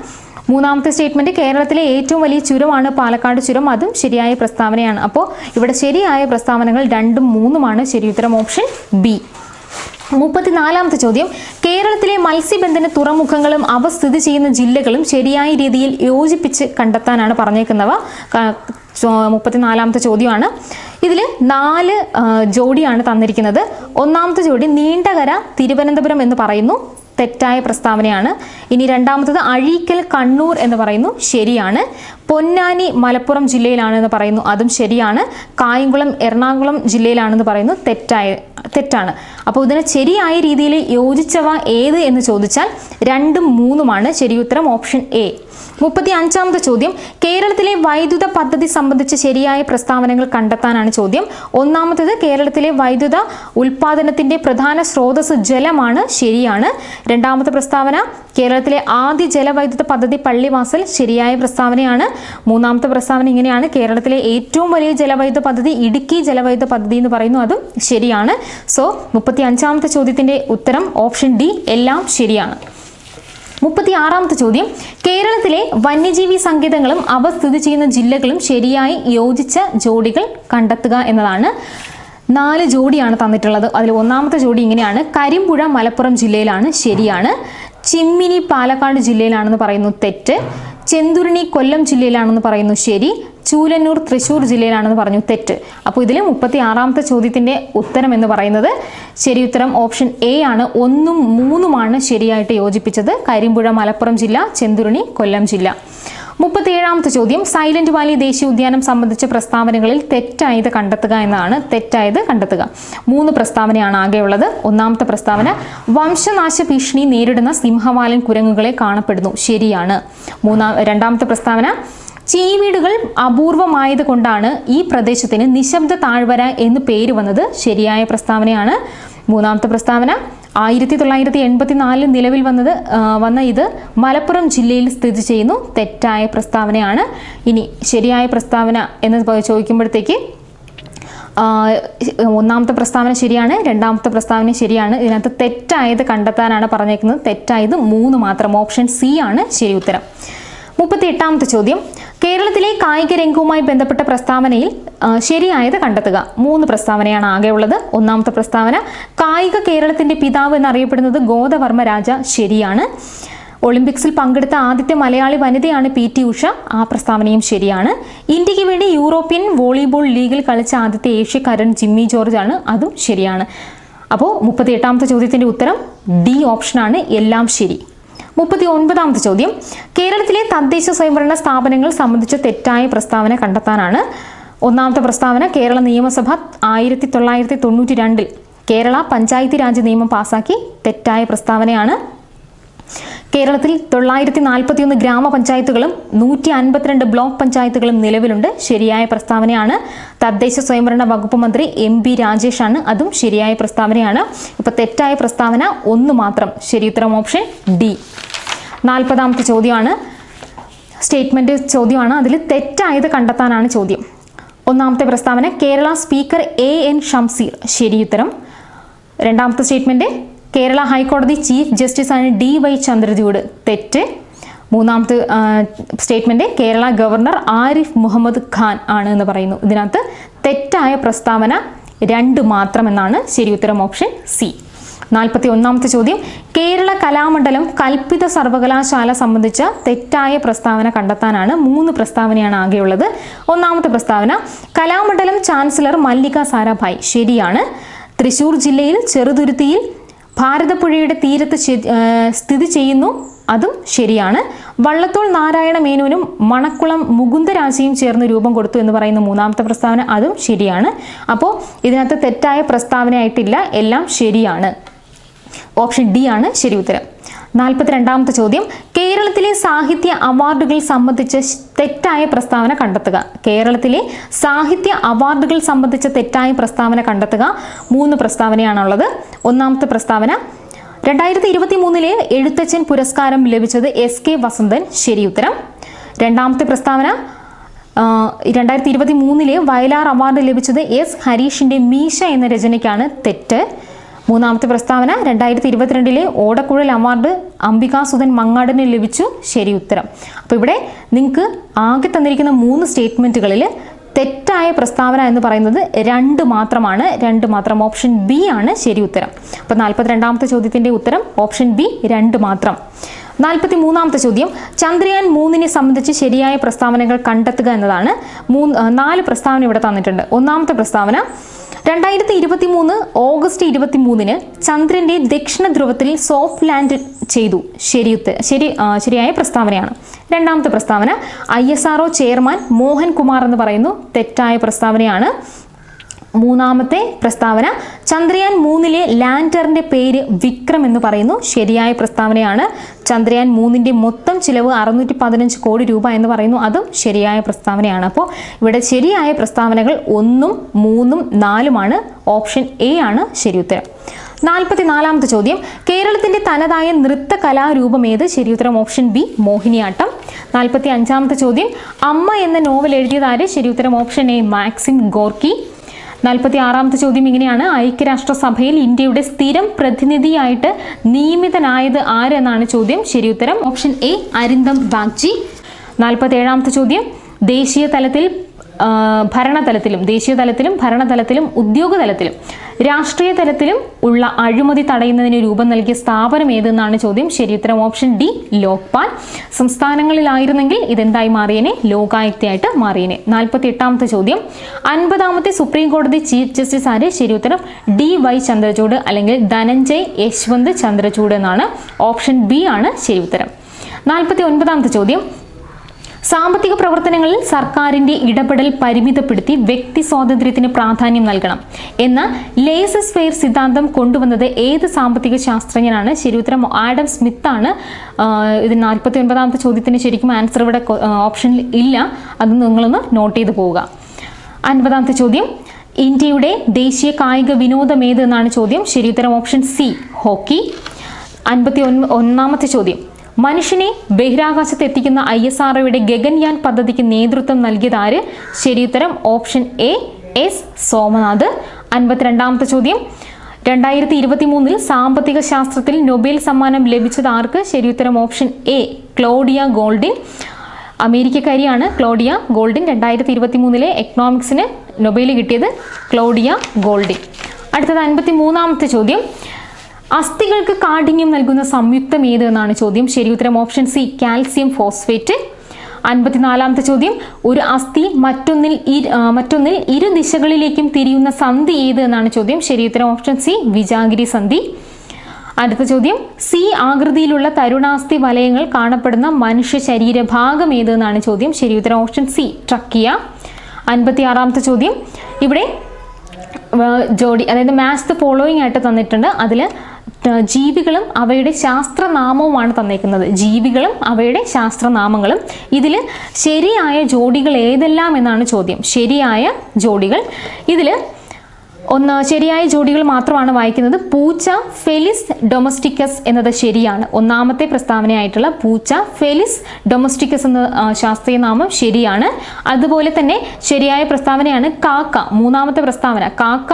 മൂന്നാമത്തെ സ്റ്റേറ്റ്മെന്റ് കേരളത്തിലെ ഏറ്റവും വലിയ ചുരമാണ് പാലക്കാട് ചുരം. അതും ശരിയായ പ്രസ്താവനയാണ്. അപ്പോൾ ഇവിടെ ശരിയായ പ്രസ്താവനകൾ രണ്ടും മൂന്നുമാണ് ശരി ഉത്തരം ഓപ്ഷൻ ബി. മുപ്പത്തിനാലാമത്തെ ചോദ്യം കേരളത്തിലെ മത്സ്യബന്ധന തുറമുഖങ്ങളും അവ സ്ഥിതി ചെയ്യുന്ന ജില്ലകളും ശരിയായ രീതിയിൽ യോജിപ്പിച്ച് കണ്ടെത്താനാണ് പറഞ്ഞേക്കുന്നവ. മുപ്പത്തിനാലാമത്തെ ചോദ്യമാണ്. ഇതിൽ നാല് ജോഡിയാണ് തന്നിരിക്കുന്നത്. ഒന്നാമത്തെ ജോഡി നീണ്ടകര തിരുവനന്തപുരം എന്ന് പറയുന്നു. തെറ്റായ പ്രസ്താവനയാണ്. ഇനി രണ്ടാമത്തത് അഴീക്കൽ കണ്ണൂർ എന്ന് പറയുന്നു. ശരിയാണ്. പൊന്നാനി മലപ്പുറം ജില്ലയിലാണെന്ന് പറയുന്നു. അതും ശരിയാണ്. കായംകുളം എറണാകുളം ജില്ലയിലാണെന്ന് പറയുന്നു. തെറ്റായ തെറ്റാണ്. അപ്പോൾ ഇതിന് ശരിയായ രീതിയിൽ യോജിച്ചവ ഏത് എന്ന് ചോദിച്ചാൽ രണ്ടും മൂന്നുമാണ്. ശരിയുത്തരം ഓപ്ഷൻ എ. മുപ്പത്തി അഞ്ചാമത്തെ ചോദ്യം. കേരളത്തിലെ വൈദ്യുത പദ്ധതി സംബന്ധിച്ച് ശരിയായ പ്രസ്താവനകൾ കണ്ടെത്താനാണ് ചോദ്യം. ഒന്നാമത്തത് കേരളത്തിലെ വൈദ്യുത ഉൽപാദനത്തിന്റെ പ്രധാന സ്രോതസ് ജലമാണ് ശരിയാണ്. രണ്ടാമത്തെ പ്രസ്താവന കേരളത്തിലെ ആദ്യ ജലവൈദ്യുത പദ്ധതി പള്ളിവാസൽ ശരിയായ പ്രസ്താവനയാണ്. മൂന്നാമത്തെ പ്രസ്താവന ഇങ്ങനെയാണ് കേരളത്തിലെ ഏറ്റവും വലിയ ജലവൈദ്യുത പദ്ധതി ഇടുക്കി ജലവൈദ്യുത പദ്ധതി എന്ന് പറയുന്നു അതും ശരിയാണ്. സോ മുപ്പത്തി അഞ്ചാമത്തെ ചോദ്യത്തിന്റെ ഉത്തരം ഓപ്ഷൻ ഡി എല്ലാം ശരിയാണ്. മുപ്പത്തി ആറാമത്തെ ചോദ്യം. കേരളത്തിലെ വന്യജീവി സങ്കേതങ്ങളും അവ സ്ഥിതി ചെയ്യുന്ന ജില്ലകളും ശരിയായി യോജിച്ച ജോഡികൾ കണ്ടെത്തുക എന്നതാണ്. നാല് ജോഡിയാണ് തന്നിട്ടുള്ളത്. അതിൽ ഒന്നാമത്തെ ജോഡി ഇങ്ങനെയാണ്. കരിമ്പുഴ മലപ്പുറം ജില്ലയിലാണ് ശരിയാണ്. ചിമ്മിനി പാലക്കാട് ജില്ലയിലാണെന്ന് പറയുന്നു തെറ്റ്. ചെന്തുരുണി കൊല്ലം ജില്ലയിലാണെന്ന് പറയുന്നു ശരി. ചൂലന്നൂർ തൃശ്ശൂർ ജില്ലയിലാണെന്ന് പറഞ്ഞു തെറ്റ്. അപ്പോൾ ഇതിൽ മുപ്പത്തി ആറാമത്തെ ചോദ്യത്തിന്റെ ഉത്തരം എന്ന് പറയുന്നത് ശരി ഉത്തരം ഓപ്ഷൻ എ ആണ്. ഒന്നും മൂന്നുമാണ് ശരിയായിട്ട് യോജിപ്പിച്ചത്. കരിമ്പുഴ മലപ്പുറം ജില്ല ചെന്തുരുണി കൊല്ലം ജില്ല. മുപ്പത്തിയേഴാമത്തെ ചോദ്യം സൈലന്റ് വാലി ദേശീയ ഉദ്യാനം സംബന്ധിച്ച പ്രസ്താവനകളിൽ തെറ്റായത് കണ്ടെത്തുക എന്നാണ്. തെറ്റായത് കണ്ടെത്തുക. മൂന്ന് പ്രസ്താവനയാണ് ആകെയുള്ളത്. ഒന്നാമത്തെ പ്രസ്താവന വംശനാശ ഭീഷണി നേരിടുന്ന സിംഹവാലൻ കുരങ്ങുകളെ കാണപ്പെടുന്നു. ശരിയാണ്. മൂന്നാം രണ്ടാമത്തെ പ്രസ്താവന ചീവീടുകൾ അപൂർവമായത് കൊണ്ടാണ് ഈ പ്രദേശത്തിന് നിശബ്ദ താഴ്വര എന്ന് പേര് വന്നത്. ശരിയായ പ്രസ്താവനയാണ്. മൂന്നാമത്തെ പ്രസ്താവന ആയിരത്തി തൊള്ളായിരത്തി എൺപത്തി നാലിൽ നിലവിൽ വന്നത് വന്ന ഇത് മലപ്പുറം ജില്ലയിൽ സ്ഥിതി ചെയ്യുന്നു. തെറ്റായ പ്രസ്താവനയാണ്. ഇനി ശരിയായ പ്രസ്താവന എന്ന് ചോദിക്കുമ്പോഴത്തേക്ക് ഒന്നാമത്തെ പ്രസ്താവന ശരിയാണ് രണ്ടാമത്തെ പ്രസ്താവന ശരിയാണ്. ഇതിനകത്ത് തെറ്റായത് കണ്ടെത്താനാണ് പറഞ്ഞേക്കുന്നത്. തെറ്റായത് മൂന്ന് മാത്രം. ഓപ്ഷൻ സി ആണ്. ശരി ഉത്തരം. മുപ്പത്തി എട്ടാമത്തെ ചോദ്യം. കേരളത്തിലെ കായിക രംഗവുമായി ബന്ധപ്പെട്ട പ്രസ്താവനയിൽ ശരിയായത് കണ്ടെത്തുക. മൂന്ന് പ്രസ്താവനയാണ് ആകെയുള്ളത് ഒന്നാമത്തെ പ്രസ്താവന കായിക കേരളത്തിന്റെ പിതാവ് എന്നറിയപ്പെടുന്നത് ഗോദവർമ്മ രാജ ശരിയാണ്. ഒളിമ്പിക്സിൽ പങ്കെടുത്ത ആദ്യത്തെ മലയാളി വനിതയാണ് പി ടി ഉഷ. ആ പ്രസ്താവനയും ശരിയാണ്. ഇന്ത്യയ്ക്ക് വേണ്ടി യൂറോപ്യൻ വോളിബോൾ ലീഗിൽ കളിച്ച ആദ്യത്തെ ഏഷ്യക്കാരൻ ജിമ്മി ജോർജ് ആണ്. അതും ശരിയാണ്. അപ്പോൾ മുപ്പത്തി എട്ടാമത്തെ ചോദ്യത്തിന്റെ ഉത്തരം ഡി ഓപ്ഷനാണ്. എല്ലാം ശരി. മുപ്പത്തി ഒൻപതാമത്തെ ചോദ്യം. കേരളത്തിലെ തദ്ദേശ സ്വയംഭരണ സ്ഥാപനങ്ങൾ സംബന്ധിച്ച തെറ്റായ പ്രസ്താവന കണ്ടെത്താനാണ് ഒന്നാമത്തെ പ്രസ്താവന കേരള നിയമസഭ ആയിരത്തി തൊള്ളായിരത്തി തൊണ്ണൂറ്റി രണ്ടിൽ കേരള പഞ്ചായത്തി രാജ് നിയമം പാസാക്കി തെറ്റായ പ്രസ്താവനയാണ്. കേരളത്തിൽ തൊള്ളായിരത്തി നാൽപ്പത്തിയൊന്ന് ഗ്രാമപഞ്ചായത്തുകളും നൂറ്റി അൻപത്തിരണ്ട് ബ്ലോക്ക് പഞ്ചായത്തുകളും നിലവിലുണ്ട്. ശരിയായ പ്രസ്താവനയാണ്. തദ്ദേശ സ്വയംഭരണ വകുപ്പ് മന്ത്രി എം പി രാജേഷാണ് അതും ശരിയായ പ്രസ്താവനയാണ്. ഇപ്പൊ തെറ്റായ പ്രസ്താവന ഒന്ന് മാത്രം. ശരിയുത്തരം ഓപ്ഷൻ ഡി. നാൽപ്പതാമത്തെ ചോദ്യമാണ്. സ്റ്റേറ്റ്മെന്റ് ചോദ്യമാണ്. അതിൽ തെറ്റായത് കണ്ടെത്താനാണ് ചോദ്യം. ഒന്നാമത്തെ പ്രസ്താവന Kerala speaker A N Shamseer. ശരിയുത്തരം രണ്ടാമത്തെ സ്റ്റേറ്റ്മെന്റ് കേരള ഹൈക്കോടതി ചീഫ് ജസ്റ്റിസാണ് ഡി വൈ ചന്ദ്രചൂഡ് തെറ്റ്. മൂന്നാമത്തെ സ്റ്റേറ്റ്മെന്റ് കേരള ഗവർണർ ആരിഫ് മുഹമ്മദ് ഖാൻ ആണ് എന്ന് പറയുന്നു. ഇതിനകത്ത് തെറ്റായ പ്രസ്താവന രണ്ട് മാത്രം എന്നാണ് ശരി ഉത്തരം ഓപ്ഷൻ സി. നാൽപ്പത്തി ഒന്നാമത്തെ ചോദ്യം കേരള കലാമണ്ഡലം കൽപ്പിത സർവകലാശാല സംബന്ധിച്ച തെറ്റായ പ്രസ്താവന കണ്ടെത്താനാണ് മൂന്ന് പ്രസ്താവനയാണ് ആകെയുള്ളത്. ഒന്നാമത്തെ പ്രസ്താവന കലാമണ്ഡലം ചാൻസലർ മല്ലിക സാരാഭായ് ശരിയാണ്. തൃശൂർ ജില്ലയിൽ ചെറുതുരുത്തിയിൽ ഭാരതപ്പുഴയുടെ തീരത്ത് സ്ഥിതി ചെയ്യുന്നു. അതും ശരിയാണ്. വള്ളത്തോൾ നാരായണ മേനോനും മണക്കുളം മുകുന്ദരാജയും ചേർന്ന് രൂപം കൊടുത്തു എന്ന് പറയുന്ന മൂന്നാമത്തെ പ്രസ്താവന അതും ശരിയാണ്. അപ്പോൾ ഇതിനകത്ത് തെറ്റായ പ്രസ്താവനയായിട്ടില്ല. എല്ലാം ശരിയാണ്. ഓപ്ഷൻ ഡി ആണ്. ശരി ഉത്തരം. നാൽപ്പത്തിരണ്ടാമത്തെ ചോദ്യം. കേരളത്തിലെ സാഹിത്യ അവാർഡുകൾ സംബന്ധിച്ച് തെറ്റായ പ്രസ്താവന കണ്ടെത്തുക. കേരളത്തിലെ സാഹിത്യ അവാർഡുകൾ സംബന്ധിച്ച തെറ്റായ പ്രസ്താവന കണ്ടെത്തുക. മൂന്ന് പ്രസ്താവനയാണുള്ളത്. ഒന്നാമത്തെ പ്രസ്താവന രണ്ടായിരത്തി ഇരുപത്തി മൂന്നിലെ എഴുത്തച്ഛൻ പുരസ്കാരം ലഭിച്ചത് എസ് കെ വസന്തൻ. ശരി ഉത്തരം. രണ്ടാമത്തെ പ്രസ്താവന രണ്ടായിരത്തി ഇരുപത്തി മൂന്നിലെ വയലാർ അവാർഡ് ലഭിച്ചത് എസ് ഹരീഷിന്റെ മീശ എന്ന രചനയ്ക്കാണ് തെറ്റ്. മൂന്നാമത്തെ പ്രസ്താവന രണ്ടായിരത്തി ഇരുപത്തിരണ്ടിലെ ഓടക്കുഴൽ അവാർഡ് അംബികാസുധൻ മങ്ങാടിന് ലഭിച്ചു. ശരി ഉത്തരം. അപ്പോൾ ഇവിടെ നിങ്ങൾക്ക് ആകെ തന്നിരിക്കുന്ന മൂന്ന് സ്റ്റേറ്റ്മെന്റുകളിൽ തെറ്റായ പ്രസ്താവന എന്ന് പറയുന്നത് രണ്ട് മാത്രമാണ്. രണ്ട് മാത്രം ഓപ്ഷൻ ബി ആണ്. ശരി ഉത്തരം. അപ്പോൾ നാൽപ്പത്തിരണ്ടാമത്തെ ചോദ്യത്തിന്റെ ഉത്തരം ഓപ്ഷൻ ബി രണ്ട് മാത്രം. നാൽപ്പത്തി മൂന്നാമത്തെ ചോദ്യം ചന്ദ്രയാൻ മൂന്നിനെ സംബന്ധിച്ച് ശരിയായ പ്രസ്താവനകൾ കണ്ടെത്തുക എന്നതാണ്. മൂന്ന് നാല് പ്രസ്താവന ഇവിടെ തന്നിട്ടുണ്ട്. ഒന്നാമത്തെ പ്രസ്താവന രണ്ടായിരത്തി ഇരുപത്തി മൂന്ന് ഓഗസ്റ്റ് ഇരുപത്തി മൂന്നിന് ചന്ദ്രന്റെ ദക്ഷിണ ധ്രുവത്തിൽ സോഫ്റ്റ് ലാൻഡ് ചെയ്തു. ശരിയുത്ത് ശരി ശരിയായ പ്രസ്താവനയാണ്. രണ്ടാമത്തെ പ്രസ്താവന I S chairman Mohan Kumar എന്ന് പറയുന്നു. തെറ്റായ പ്രസ്താവനയാണ്. മൂന്നാമത്തെ പ്രസ്താവന. ചന്ദ്രയാൻ മൂന്നിലെ ലാൻഡറിന്റെ പേര് വിക്രം എന്ന് പറയുന്നു. ശരിയായ പ്രസ്താവനയാണ്. ചന്ദ്രയാൻ മൂന്നിന്റെ മൊത്തം ചിലവ് അറുന്നൂറ്റി പതിനഞ്ച് കോടി രൂപ എന്ന് പറയുന്നു. അതും ശരിയായ പ്രസ്താവനയാണ്. അപ്പോൾ ഇവിടെ ശരിയായ പ്രസ്താവനകൾ ഒന്നും മൂന്നും നാലുമാണ്. ഓപ്ഷൻ എ ആണ് ശരി ഉത്തരം. നാൽപ്പത്തിനാലാമത്തെ ചോദ്യം. കേരളത്തിന്റെ തനതായ നൃത്ത കലാരൂപം ഏത് ഉത്തരം ഓപ്ഷൻ ബി മോഹിനിയാട്ടം. നാൽപ്പത്തി അഞ്ചാമത്തെ ചോദ്യം. അമ്മ എന്ന നോവൽ എഴുതിയതാര് ഉത്തരം ഓപ്ഷൻ എ മാക്സിം ഗോർക്കി. നാൽപ്പത്തി ആറാമത്തെ ചോദ്യം ഇങ്ങനെയാണ്. ഐക്യരാഷ്ട്രസഭയിൽ ഇന്ത്യയുടെ സ്ഥിരം പ്രതിനിധിയായിട്ട് നിയമിതനായത് ആരെന്നാണ് ചോദ്യം. ശരി ഉത്തരം ഓപ്ഷൻ എ അരിന്ദം ബാഗ്ജി. നാൽപ്പത്തി ഏഴാമത്തെ ചോദ്യം. ദേശീയ തലത്തിൽ ഭരണതലത്തിലും ദേശീയ തലത്തിലും ഭരണതലത്തിലും ഉദ്യോഗ തലത്തിലും രാഷ്ട്രീയ തലത്തിലും ഉള്ള അഴിമതി തടയുന്നതിന് രൂപം നൽകിയ സ്ഥാപനം ഏതെന്നാണ് ചോദ്യം? ശരിയുത്തരം ഓപ്ഷൻ ഡി ലോക്പാൽ. സംസ്ഥാനങ്ങളിലായിരുന്നെങ്കിൽ ഇതെന്തായി മാറിയനെ? ലോകായുക്തയായിട്ട് മാറിയനെ. നാൽപ്പത്തി എട്ടാമത്തെ ചോദ്യം. അൻപതാമത്തെ സുപ്രീം കോടതി ചീഫ് ജസ്റ്റിസ് ആര്? ശരിയുത്തരം ഡി വൈ ചന്ദ്രചൂഡ് അല്ലെങ്കിൽ ധനഞ്ജയ് യശ്വന്ത് ചന്ദ്രചൂഡ് എന്നാണ്. ഓപ്ഷൻ ബി ആണ് ശരിയുത്തരം നാൽപ്പത്തി ഒൻപതാമത്തെ ചോദ്യം. സാമ്പത്തിക പ്രവർത്തനങ്ങളിൽ സർക്കാരിന്റെ ഇടപെടൽ പരിമിതപ്പെടുത്തി വ്യക്തി സ്വാതന്ത്ര്യത്തിന് പ്രാധാന്യം നൽകണം എന്ന ലേസസ് ഫെയർ സിദ്ധാന്തം കൊണ്ടുവന്നത് ഏത് സാമ്പത്തിക ശാസ്ത്രജ്ഞനാണ്? ശരിയുത്തരം ആഡം സ്മിത്ത് ആണ് ഇത് നാൽപ്പത്തി ഒൻപതാമത്തെ ചോദ്യത്തിന് ശരിക്കും ആൻസർ ഇവിടെ ഓപ്ഷനിൽ ഇല്ല. അത് നിങ്ങളൊന്ന് നോട്ട് ചെയ്ത് പോവുക. അൻപതാമത്തെ ചോദ്യം. ഇന്ത്യയുടെ ദേശീയ കായിക വിനോദം ഏത് എന്നാണ് ചോദ്യം. ശരിയുത്തരം ഓപ്ഷൻ സി ഹോക്കി. അൻപത്തി ഒന്ന് ഒന്നാമത്തെ ചോദ്യം. മനുഷ്യനെ ബഹിരാകാശത്ത് എത്തിക്കുന്ന ഐ എസ് ആർഒയുടെ ഗഗൻയാൻ പദ്ധതിക്ക് നേതൃത്വം നൽകിയത് ആര് ശരിയുത്തരം ഓപ്ഷൻ എ എസ് സോമനാഥ്. അൻപത്തിരണ്ടാമത്തെ ചോദ്യം. രണ്ടായിരത്തി ഇരുപത്തി മൂന്നിൽ സാമ്പത്തിക ശാസ്ത്രത്തിൽ നൊബേൽ സമ്മാനം ലഭിച്ചത് ആർക്ക്? ശരിയുത്തരം ഓപ്ഷൻ എ ക്ലോഡിയ ഗോൾഡിൻ. അമേരിക്കക്കാരിയാണ് ക്ലോഡിയ ഗോൾഡിൻ. രണ്ടായിരത്തി ഇരുപത്തി മൂന്നിലെ എക്കണോമിക്സിന് നൊബേൽ കിട്ടിയത് ക്ലോഡിയ ഗോൾഡിൻ. അടുത്തത് അൻപത്തി മൂന്നാമത്തെ ചോദ്യം. അസ്ഥികൾക്ക് കാഠിന്യം നൽകുന്ന സംയുക്തം ഏത് എന്നാണ് ചോദ്യം. ശരി ഉത്തരം ഓപ്ഷൻ സി കാൽസ്യം ഫോസ്ഫേറ്റ്. അൻപത്തിനാലാമത്തെ ചോദ്യം ഒരു അസ്ഥി മറ്റൊന്നിൽ മറ്റൊന്നിൽ ഇരു ദിശകളിലേക്കും തിരിയുന്ന സന്ധി ഏത് എന്നാണ് ചോദ്യം. ശരിയുത്തരം ഓപ്ഷൻ സി വിജാഗിരി സന്ധി. അടുത്ത ചോദ്യം സി ആകൃതിയിലുള്ള തരുണാസ്ഥി വലയങ്ങൾ കാണപ്പെടുന്ന മനുഷ്യ ശരീര ഭാഗം ഏത് എന്നാണ് ചോദ്യം. ശരിയുത്തരം ഓപ്ഷൻ സി ട്രക്കിയ. അൻപത്തി ആറാമത്തെ ചോദ്യം ഇവിടെ ജോഡി അതായത് മാസ് ഫോളോയിങ് ആയിട്ട് തന്നിട്ടുണ്ട്. അതിൽ ജീവികളും അവയുടെ ശാസ്ത്രനാമവുമാണ് തന്നേക്കുന്നത്. ജീവികളും അവയുടെ ശാസ്ത്രനാമങ്ങളും. ഇതിൽ ശരിയായ ജോഡികൾ ഏതെല്ലാം എന്നാണ് ചോദ്യം. ശരിയായ ജോഡികൾ. ഇതിൽ ഒന്ന് ശരിയായ ജോഡികൾ മാത്രമാണ് വായിക്കുന്നത്. പൂച്ച ഫെലിസ് ഡൊമസ്റ്റിക്കസ് എന്നത് ശരിയാണ്. ഒന്നാമത്തെ പ്രസ്താവനയായിട്ടുള്ള പൂച്ച ഫെലിസ് ഡൊമസ്റ്റിക്കസ് എന്ന ശാസ്ത്രീയ നാമം ശരിയാണ്. അതുപോലെ തന്നെ ശരിയായ പ്രസ്താവനയാണ് കാക്ക മൂന്നാമത്തെ പ്രസ്താവന. കാക്ക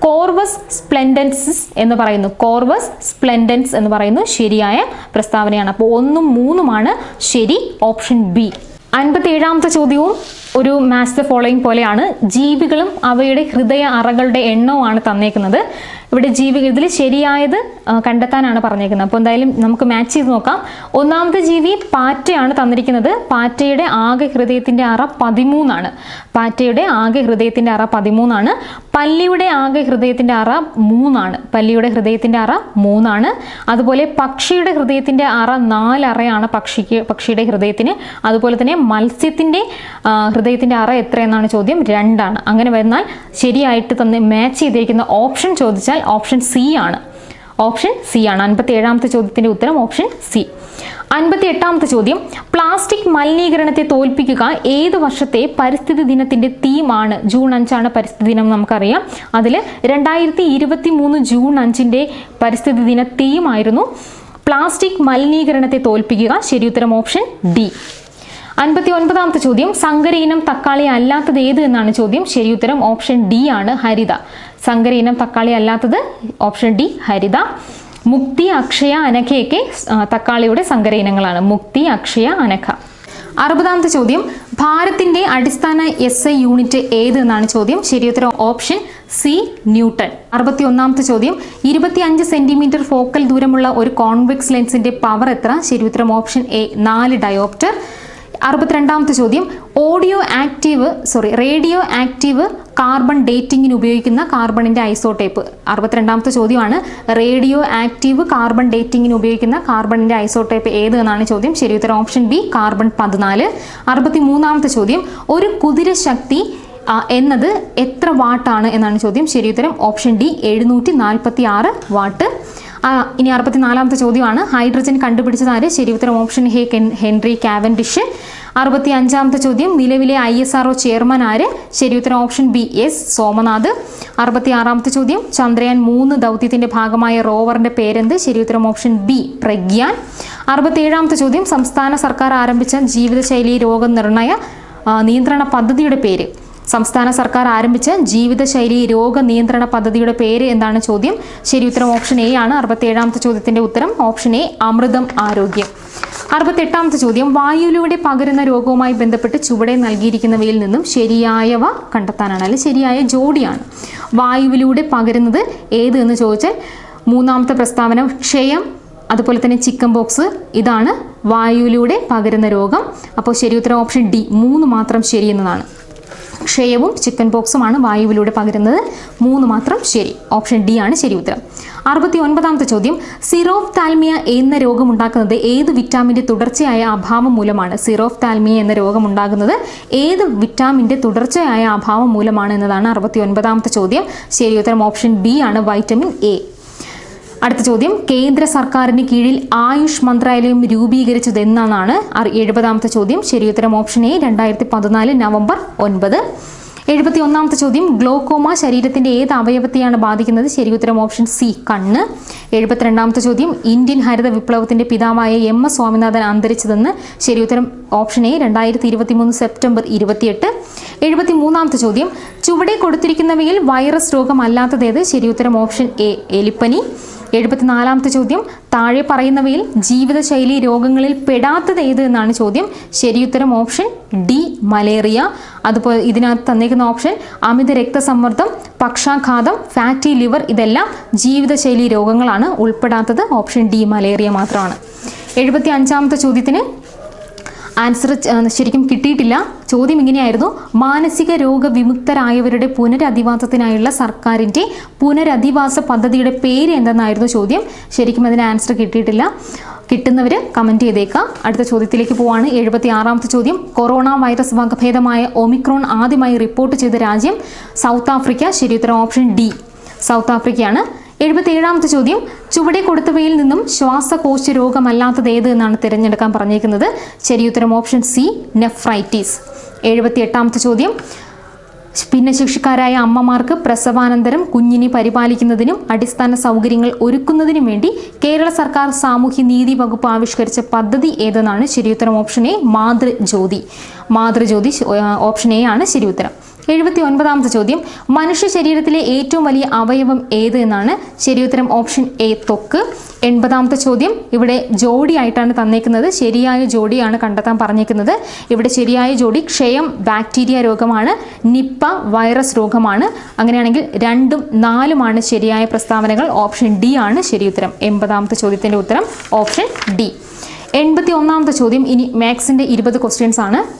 കോർവസ് സ്പ്ലെൻഡൻസിസ് എന്ന് പറയുന്നു. കോർവസ് സ്പ്ലെൻഡൻസ് എന്ന് പറയുന്നു ശരിയായ പ്രസ്താവനയാണ്. അപ്പോൾ ഒന്നും മൂന്നുമാണ് ശരി ഓപ്ഷൻ ബി. അൻപത്തി ഏഴാമത്തെ ചോദ്യവും ഒരു മാച്ച് ദ ഫോളോയിങ് പോലെയാണ് ജീവികളും അവയുടെ ഹൃദയ അറകളുടെ എണ്ണവുമാണ് തന്നേക്കുന്നത്. ഇവിടെ ജീവി ഇതിൽ ശരിയായത് കണ്ടെത്താനാണ് പറഞ്ഞേക്കുന്നത്. അപ്പോൾ എന്തായാലും നമുക്ക് മാച്ച് ചെയ്ത് നോക്കാം. ഒന്നാമത്തെ ജീവി പാറ്റയാണ് തന്നിരിക്കുന്നത്. പാറ്റയുടെ ആകെ ഹൃദയത്തിന്റെ അറ പതിമൂന്നാണ്. പാറ്റയുടെ ആകെ ഹൃദയത്തിന്റെ അറ പതിമൂന്നാണ്. പല്ലിയുടെ ആകെ ഹൃദയത്തിന്റെ അറ മൂന്നാണ്. പല്ലിയുടെ ഹൃദയത്തിന്റെ അറ മൂന്നാണ്. അതുപോലെ പക്ഷിയുടെ ഹൃദയത്തിന്റെ അറ നാലറയാണ് പക്ഷിക്ക് പക്ഷിയുടെ ഹൃദയത്തിന്. അതുപോലെ തന്നെ മത്സ്യത്തിന്റെ ആ, ഹൃദയത്തിന്റെ അറ എത്രയെന്നാണ് ചോദ്യം? രണ്ടാണ്. അങ്ങനെ വന്നാൽ ശരിയായിട്ട് തന്നെ മാച്ച് ചെയ്തിരിക്കുന്ന ഓപ്ഷൻ ചോദിച്ചാൽ ഓപ്ഷൻ സി ആണ്. ഓപ്ഷൻ സി ആണ്. അൻപത്തി ഏഴാമത്തെ ചോദ്യത്തിന്റെ ഉത്തരം ഓപ്ഷൻ സി അൻപത്തി എട്ടാമത്തെ ചോദ്യം പ്ലാസ്റ്റിക് മലിനീകരണത്തെ തോൽപ്പിക്കുക ഏത് വർഷത്തെ പരിസ്ഥിതി ദിനത്തിന്റെ തീമാണ് ജൂൺ അഞ്ചാണ് പരിസ്ഥിതി ദിനം നമുക്കറിയാം. അതിൽ രണ്ടായിരത്തി ഇരുപത്തി മൂന്ന് ജൂൺ അഞ്ചിന്റെ പരിസ്ഥിതി ദിന തീമായിരുന്നു പ്ലാസ്റ്റിക് മലിനീകരണത്തെ തോൽപ്പിക്കുക. ശരിയുത്തരം ഓപ്ഷൻ ഡി അൻപത്തി ഒൻപതാമത്തെ ചോദ്യം സങ്കര ഇനം തക്കാളി അല്ലാത്തത് ഏത് എന്നാണ് ചോദ്യം. ശരിയുത്തരം ഓപ്ഷൻ ഡി ആണ് ഹരിത. സങ്കര ഇനം തക്കാളി അല്ലാത്തത് ഓപ്ഷൻ ഡി ഹരിത. മുക്തി അക്ഷയ അനഖയൊക്കെ തക്കാളിയുടെ സങ്കര ഇനങ്ങളാണ് മുക്തി അക്ഷയ അനഖ. അറുപതാമത്തെ ചോദ്യം ഭാരത്തിന്റെ അടിസ്ഥാന എസ് ഐ യൂണിറ്റ് ഏത് എന്നാണ് ചോദ്യം. ശരിയുത്തരം ഓപ്ഷൻ സി ന്യൂട്ടൺ. അറുപത്തി ഒന്നാമത്തെ ചോദ്യം ഇരുപത്തി അഞ്ച് സെന്റിമീറ്റർ ഫോക്കൽ ദൂരമുള്ള ഒരു കോൺവെക്സ് ലെൻസിന്റെ പവർ എത്ര? ശരിയുത്തരം ഓപ്ഷൻ എ നാല് ഡയോപ്റ്റർ. അറുപത്തിരണ്ടാമത്തെ ചോദ്യം. Audio active sorry radio active carbon ഡേറ്റിംഗിന് ഉപയോഗിക്കുന്ന കാർബണിന്റെ ഐസോടേപ്പ്. അറുപത്തിരണ്ടാമത്തെ ചോദ്യമാണ്. റേഡിയോ ആക്റ്റീവ് കാർബൺ ഡേറ്റിംഗിന് ഉപയോഗിക്കുന്ന കാർബണിന്റെ ഐസോടേപ്പ് ഏത് എന്നാണ് ചോദ്യം. ശരി ഉത്തരം ഓപ്ഷൻ ബി കാർബൺ പതിനാല്. അറുപത്തി മൂന്നാമത്തെ ചോദ്യം. ഒരു കുതിര ശക്തി എന്നത് എത്ര വാട്ടാണ് എന്നാണ് ചോദ്യം. ശരി ഉത്തരം ഓപ്ഷൻ ഡി എഴുന്നൂറ്റി നാൽപ്പത്തി ആറ് വാട്ട്. ഇനി അറുപത്തിനാലാമത്തെ ചോദ്യമാണ്. ഹൈഡ്രജൻ കണ്ടുപിടിച്ചത് ആര്? ശരി ഉത്തരം ഓപ്ഷൻ കെൻ- ഹെൻറി കാവൻഡിഷ്. അറുപത്തി അഞ്ചാമത്തെ ചോദ്യം നിലവിലെ ഐ എസ് ആർ ചെയർമാൻ ആര്? ശരി ഉത്തരം ഓപ്ഷൻ ബി എസ് സോമനാഥ്. അറുപത്തി ആറാമത്തെ ചോദ്യം ചന്ദ്രയാൻ മൂന്ന് ദൗത്യത്തിന്റെ ഭാഗമായ റോവറിന്റെ പേരെന്ത്? ശരി ഉത്തരം ഓപ്ഷൻ ബി പ്രഗ്യാൻ. അറുപത്തിയേഴാമത്തെ ചോദ്യം സംസ്ഥാന സർക്കാർ ആരംഭിച്ച ജീവിതശൈലി രോഗനിർണയ ആ, നിയന്ത്രണ പദ്ധതിയുടെ പേര്. സംസ്ഥാന സർക്കാർ ആരംഭിച്ച ജീവിതശൈലി രോഗ നിയന്ത്രണ പദ്ധതിയുടെ പേര് എന്താണ് ചോദ്യം? ശരി ഉത്തരം ഓപ്ഷൻ എ ആണ്. അറുപത്തിയേഴാമത്തെ ചോദ്യത്തിന്റെ ഉത്തരം ഓപ്ഷൻ എ അമൃതം ആരോഗ്യം. അറുപത്തെട്ടാമത്തെ ചോദ്യം വായുവിലൂടെ പകരുന്ന രോഗവുമായി ബന്ധപ്പെട്ട് ചുവടെ നൽകിയിരിക്കുന്നവയിൽ നിന്നും ശരിയായവ കണ്ടെത്താനാണ് അല്ലെങ്കിൽ ശരിയായ ജോഡിയാണ്. വായുവിലൂടെ പകരുന്നത് ഏത് എന്ന് ചോദിച്ചാൽ മൂന്നാമത്തെ പ്രസ്താവന ക്ഷയം അതുപോലെ തന്നെ ചിക്കൻ ബോക്സ് ഇതാണ് വായുവിലൂടെ പകരുന്ന രോഗം. അപ്പോൾ ശരി ഉത്തരം ഓപ്ഷൻ ഡി മൂന്ന് മാത്രം ശരി എന്നതാണ്. ക്ഷയവും ചിക്കൻ ബോക്സുമാണ് വായുവിലൂടെ പകരുന്നത്. മൂന്ന് മാത്രം ശരി. ഓപ്ഷൻ ഡി ആണ് ശരി ഉത്തരം. അറുപത്തി ഒൻപതാമത്തെ ചോദ്യം. സിറോഫ് താൽമിയ എന്ന രോഗം ഉണ്ടാക്കുന്നത് ഏത് വിറ്റാമിന്റെ തുടർച്ചയായ അഭാവം മൂലമാണ്? സിറോഫ് താൽമിയ എന്ന രോഗം ഉണ്ടാകുന്നത് ഏത് വിറ്റാമിന്റെ തുടർച്ചയായ അഭാവം മൂലമാണ് എന്നതാണ് അറുപത്തി ഒൻപതാമത്തെ ചോദ്യം. ശരി ഉത്തരം ഓപ്ഷൻ ബി ആണ്. Vitamin A. അടുത്ത ചോദ്യം. കേന്ദ്ര സർക്കാരിന് കീഴിൽ ആയുഷ് മന്ത്രാലയം രൂപീകരിച്ചത് എന്നാണ് എഴുപതാമത്തെ ചോദ്യം. ശരിയുത്തരം ഓപ്ഷൻ എ രണ്ടായിരത്തി പതിനാല് നവംബർ ഒൻപത്. എഴുപത്തി ഒന്നാമത്തെ ചോദ്യം. ഗ്ലോക്കോമ ശരീരത്തിന്റെ ഏത് അവയവത്തെയാണ് ബാധിക്കുന്നത്? ശരിയുത്തരം ഓപ്ഷൻ സി കണ്ണ്. എഴുപത്തിരണ്ടാമത്തെ ചോദ്യം. ഇന്ത്യൻ ഹരിത വിപ്ലവത്തിന്റെ പിതാവായ എം എസ് സ്വാമിനാഥൻ അന്തരിച്ചതെന്ന്. ശരിയുത്തരം ഓപ്ഷൻ എ രണ്ടായിരത്തി ഇരുപത്തി മൂന്ന് സെപ്റ്റംബർ ഇരുപത്തിയെട്ട്. എഴുപത്തി മൂന്നാമത്തെ ചോദ്യം. ചുവടെ കൊടുത്തിരിക്കുന്നവയിൽ വൈറസ് രോഗമല്ലാത്തതേത്? ശരിയുത്തരം ഓപ്ഷൻ എ എലിപ്പനി. എഴുപത്തിനാലാമത്തെ ചോദ്യം താഴെ പറയുന്നവയിൽ ജീവിതശൈലി രോഗങ്ങളിൽ പെടാത്തത് ഏത് എന്നാണ് ചോദ്യം. ശരിയുത്തരം ഓപ്ഷൻ ഡി മലേറിയ. അതുപോലെ ഇതിനകത്ത് തന്നിരിക്കുന്ന ഓപ്ഷൻ അമിത രക്തസമ്മർദ്ദം പക്ഷാഘാതം ഫാറ്റി ലിവർ ഇതെല്ലാം ജീവിതശൈലി രോഗങ്ങളാണ് ഉൾപ്പെടാത്തത്. ഓപ്ഷൻ ഡി മലേറിയ മാത്രമാണ്. എഴുപത്തി അഞ്ചാമത്തെ ചോദ്യത്തിന് ആൻസർ ശരിക്കും കിട്ടിയിട്ടില്ല. ചോദ്യം ഇങ്ങനെയായിരുന്നു. മാനസിക രോഗ വിമുക്തരായവരുടെ പുനരധിവാസത്തിനായുള്ള സർക്കാരിന്റെ പുനരധിവാസ പദ്ധതിയുടെ പേര് എന്തെന്നായിരുന്നു ചോദ്യം. ശരിക്കും അതിന് ആൻസർ കിട്ടിയിട്ടില്ല. കിട്ടുന്നവർ കമന്റ് ചെയ്തേക്കാം. അടുത്ത ചോദ്യത്തിലേക്ക് പോവാണ്. എഴുപത്തി ആറാമത്തെ ചോദ്യം. കൊറോണ വൈറസ് വകഭേദമായ ഒമിക്രോൺ ആദ്യമായി റിപ്പോർട്ട് ചെയ്ത രാജ്യം സൗത്ത് ആഫ്രിക്ക. ശരിയുത്തരം ഓപ്ഷൻ ഡി. സൗത്ത് ആഫ്രിക്കയാണ്. എഴുപത്തി ഏഴാമത്തെ ചോദ്യം ചുവടെ കൊടുത്തവയിൽ നിന്നും ശ്വാസകോശ രോഗമല്ലാത്തത് ഏത് എന്നാണ് തിരഞ്ഞെടുക്കാൻ പറഞ്ഞിരിക്കുന്നത്. ശരിയുത്തരം ഓപ്ഷൻ സി നെഫ്രൈറ്റീസ്. എഴുപത്തി എട്ടാമത്തെ ചോദ്യം ഭിന്നശേഷിക്കാരായ അമ്മമാർക്ക് പ്രസവാനന്തരം കുഞ്ഞിനെ പരിപാലിക്കുന്നതിനും അടിസ്ഥാന സൗകര്യങ്ങൾ ഒരുക്കുന്നതിനും വേണ്ടി കേരള സർക്കാർ സാമൂഹ്യ നീതി വകുപ്പ് ആവിഷ്കരിച്ച പദ്ധതി ഏതെന്നാണ്? ശരിയുത്തരം option A Mathrujyothi. Mathrujyothi option A ആണ് ശരിയുത്തരം എഴുപത്തി ഒൻപതാമത്തെ ചോദ്യം. മനുഷ്യ ശരീരത്തിലെ ഏറ്റവും വലിയ അവയവം ഏത് എന്നാണ്. ശരിയുത്തരം ഓപ്ഷൻ എ തൊക്ക്. എൺപതാമത്തെ ചോദ്യം. ഇവിടെ ജോഡിയായിട്ടാണ് തന്നേക്കുന്നത്. ശരിയായ ജോഡിയാണ് കണ്ടെത്താൻ പറഞ്ഞേക്കുന്നത്. ഇവിടെ ശരിയായ ജോഡി ക്ഷയം ബാക്ടീരിയ രോഗമാണ്. നിപ്പ വൈറസ് രോഗമാണ്. അങ്ങനെയാണെങ്കിൽ രണ്ടും നാലുമാണ് ശരിയായ പ്രസ്താവനകൾ. ഓപ്ഷൻ ഡി ആണ് ശരിയുത്തരം എൺപതാമത്തെ ചോദ്യത്തിന്റെ ഉത്തരം ഓപ്ഷൻ ഡി. എൺപത്തി ഒന്നാമത്തെ ചോദ്യം. ഇനി മാത്സിന്റെ ഇരുപത് ക്വസ്റ്റ്യൻസ് ആണ്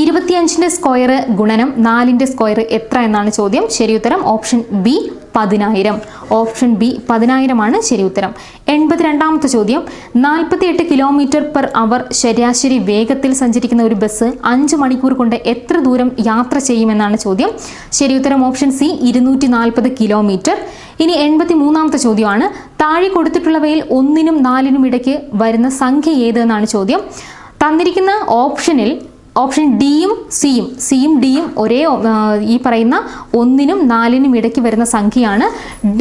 ഇരുപത്തിയഞ്ചിന്റെ സ്ക്വയർ ഗുണനം നാലിന്റെ സ്ക്വയർ എത്ര എന്നാണ് ചോദ്യം. ശരിയുത്തരം ഓപ്ഷൻ ബി പതിനായിരം. ഓപ്ഷൻ ബി പതിനായിരമാണ് ശരിയുത്തരം എൺപത്തിരണ്ടാമത്തെ ചോദ്യം. നാൽപ്പത്തിയെട്ട് കിലോമീറ്റർ പെർ അവർ ശരാശരി വേഗത്തിൽ സഞ്ചരിക്കുന്ന ഒരു ബസ് അഞ്ച് മണിക്കൂർ കൊണ്ട് എത്ര ദൂരം യാത്ര ചെയ്യുമെന്നാണ് ചോദ്യം. ശരി ഉത്തരം ഓപ്ഷൻ സി ഇരുന്നൂറ്റി നാൽപ്പത് കിലോമീറ്റർ. ഇനി എൺപത്തി മൂന്നാമത്തെ ചോദ്യമാണ്. താഴെ കൊടുത്തിട്ടുള്ളവയിൽ ഒന്നിനും നാലിനും ഇടയ്ക്ക് വരുന്ന സംഖ്യ ഏത് എന്നാണ് ചോദ്യം. തന്നിരിക്കുന്ന ഓപ്ഷനിൽ ഓപ്ഷൻ ഡിയും സിയും സിയും ഡിയും ഒരേ ഈ പറയുന്ന ഒന്നിനും നാലിനും ഇടയ്ക്ക് വരുന്ന സംഖ്യയാണ്.